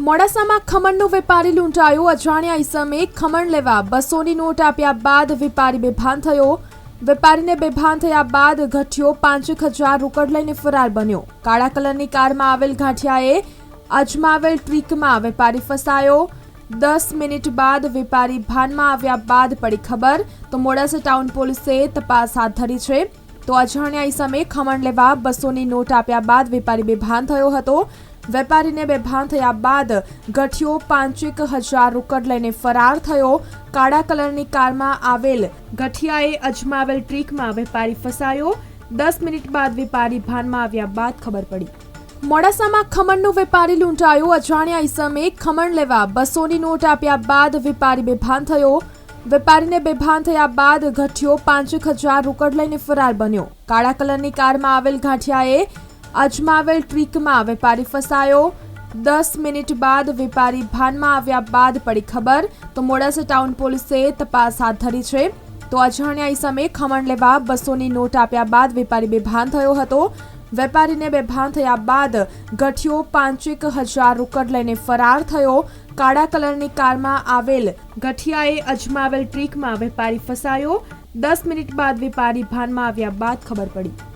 મોડાસામાં ખમણનો વેપારી લૂંટાયો. અજાણ્યા ઈસમે ખમણ લેવા બસોની નોટ આપ્યા બાદ વેપારી બેભાન થયો. વેપારીને બેભાન થયા બાદ ગઠિયો પાંચેક હજાર રોકડ લઈને ફરાર બન્યો. કાળા કલરની કારમાં આવેલ ગાંઠિયાએ અજમાવેલ ટ્રીકમાં વેપારી ફસાયો. દસ મિનિટ બાદ વેપારી ભાનમાં આવ્યા બાદ પડી ખબર. તો મોડાસા ટાઉન પોલીસે તપાસ હાથ ધરી છે. તો અજાણ્યા ઈસમે ખમણ લેવા બસોની નોટ આપ્યા બાદ વેપારી બેભાન થયો હતો. વેપારીને બેભાન થયા બાદ ગઠિયો પાંચેક હજાર રોકડ લઈને ફરાર થયો. કાળા કલરની કારમાં આવેલ ગઠિયાએ અજમાવેલ ટ્રીકમાં વેપારી ફસાયો. દસ મિનિટ બાદ વેપારી ભાનમાં આવ્યા બાદ ખબર પડી. મોડાસામાં ખમણનો વેપારી લૂંટાયો. અજાણ્યા ઈસમે ખમણ લેવા બસોની નોટ આપ્યા બાદ વેપારી બેભાન થયો. વેપારીને બેભાન થયા બાદ ગઠિયો પાંચેક હજાર રોકડ લઈને ફરાર બન્યો. કાળા કલરની કારમાં આવેલ ગાંઠિયાએ અજમાવેલ ટ્રીકમાં વેપારી ફસાયો. દસ મિનિટ બાદ વેપારી ભાનમાં આવ્યા બાદ પડી ખબર. તો મોડાસા ટાઉન પોલીસે તપાસ હાથ ધરી છે. તો અજાણ્યા ઈસમે ખમણ લેવા બસોની નોટ આપ્યા બાદ વેપારી બેભાન થયો હતો. વેપારીને બેભાન થયા બાદ ગઠિયો પાંચેક હજાર રોકડ લઈને ફરાર થયો. કાળા કલરની કારમાં આવેલ ગઠિયાએ અજમાવેલ ટ્રીકમાં વેપારી ફસાયો. દસ મિનિટ બાદ વેપારી ભાનમાં આવ્યા બાદ ખબર પડી.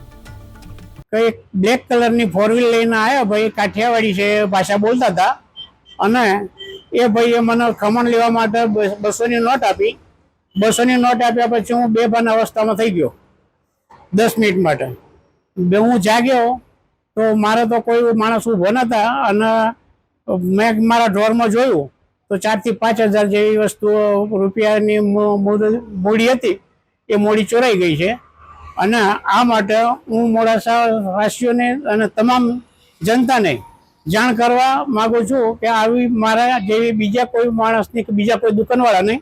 કઈ બ્લેક કલરની ફોર વ્હીલ લઈને આવ્યા ભાઈ, કાઠિયાવાડી છે ભાષા બોલતા હતા. અને એ ભાઈએ મને ખમણ લેવા માટે બસોની નોટ આપી. બસોની નોટ આપ્યા પછી હું બેભાન અવસ્થામાં થઈ ગયો, દસ મિનિટ માટે. બે હું જાગ્યો, તો મારે તો કોઈ માણસ ઊભો નહોતા અને મેં મારા ડ્રોરમાં જોયું, તો ચારથી પાંચ હજાર જેવી વસ્તુઓ રૂપિયાની મૂડી હતી, એ મૂડી ચોરાઈ ગઈ છે. અને આ માટે હું મોડાસા વાસીઓને અને તમામ જનતાને જાણ કરવા માગું છું કે આવી મારા જેવી બીજા કોઈ માણસની કે બીજા કોઈ દુકાનવાળાની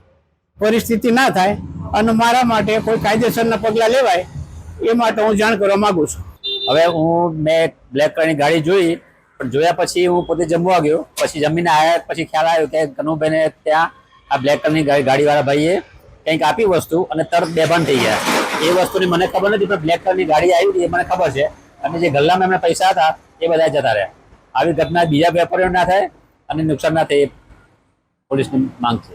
પરિસ્થિતિ ના થાય અને મારા માટે કોઈ કાયદેસરના પગલાં લેવાય, એ માટે હું જાણ કરવા માગું છું. હવે હું મેં બ્લેક કલરની ગાડી જોઈ, પણ જોયા પછી હું પોતે જમવા ગયો. પછી જમીને આવ્યા પછી ખ્યાલ આવ્યો કે કનુભાઈને ત્યાં આ બ્લેક કલરની ગાડીવાળા ભાઈએ કંઈક આપી વસ્તુ અને તરત બેભાન થઈ ગયા. એ વસ્તુની મને ખબર નથી, પણ બ્લેક કલરની ગાડી આવી હતી, એ મને ખબર છે. અને જે ગલ્લામાં એમના પૈસા હતા, એ બધા જતા રહ્યા. આવી ઘટના બીજા વેપારીઓ ના થાય અને નુકસાન ના થાય એ પોલીસની માંગ છે.